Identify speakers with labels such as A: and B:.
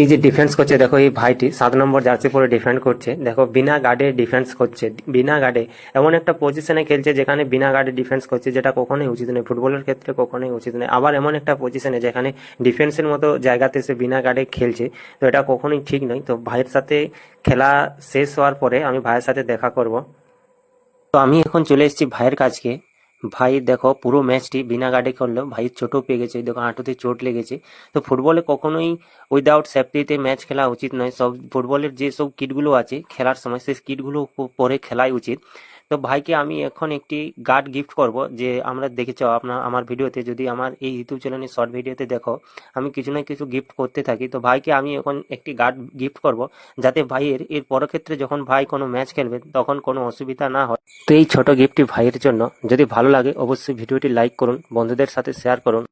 A: এই যে ডিফেন্স করছে, দেখো এই ভাইটি, সাত নম্বর জার্সি পরে ডিফেন্ড করছে। দেখো, বিনা গার্ডে ডিফেন্স করছে। বিনা গার্ডে এমন একটা পজিশনে খেলছে যেখানে বিনা গার্ডে ডিফেন্স করছে, যেটা কখনোই উচিত নয়। ফুটবলের ক্ষেত্রে কখনোই উচিত নয়। আবার এমন একটা পজিশনে যেখানে ডিফেন্সের মতো জায়গাতে সে বিনা গার্ডে খেলছে, তো এটা কখনোই ঠিক নয়। তো ভাইয়ের সাথে খেলা শেষ হওয়ার পরে আমি ভাইয়ের সাথে দেখা করব। তো আমি এখন চলে এসেছি ভাইয়ের কাছকে ভাই দেখো, পুরো ম্যাচটি বিনা গার্ডে খেললেও ভাই চোটও পেয়ে গেছে, দেখো হাঁটুতে চোট লেগেছে। তো ফুটবলে কখনোই উইদাউট সেফটিতে ম্যাচ খেলা উচিত নয়। সব ফুটবলের যে সব কিটগুলো আছে, খেলার সময় সেই কিটগুলো পরে খেলাই উচিত। তো ভাইকে আমি এখন একটি গার্ড গিফট করব, যে আমরা দেখেছ আপনার আমার ভিডিওতে যদি আমার এই ইউটিউব চ্যানেলে শর্ট ভিডিওতে দেখো, আমি কিছু না কিছু গিফট করতে থাকি। তো ভাইকে আমি এখন একটি গার্ড গিফট করব, যাতে ভাইয়ের এর পরক্ষেত্রে যখন ভাই কোনো ম্যাচ খেলবে, তখন কোনো অসুবিধা না হয়। তো এই ছোট গিফটটি ভাইয়ের জন্য, যদি ভালো লাগে অবশ্যই ভিডিওটি লাইক করুন, বন্ধুদের সাথে শেয়ার করুন।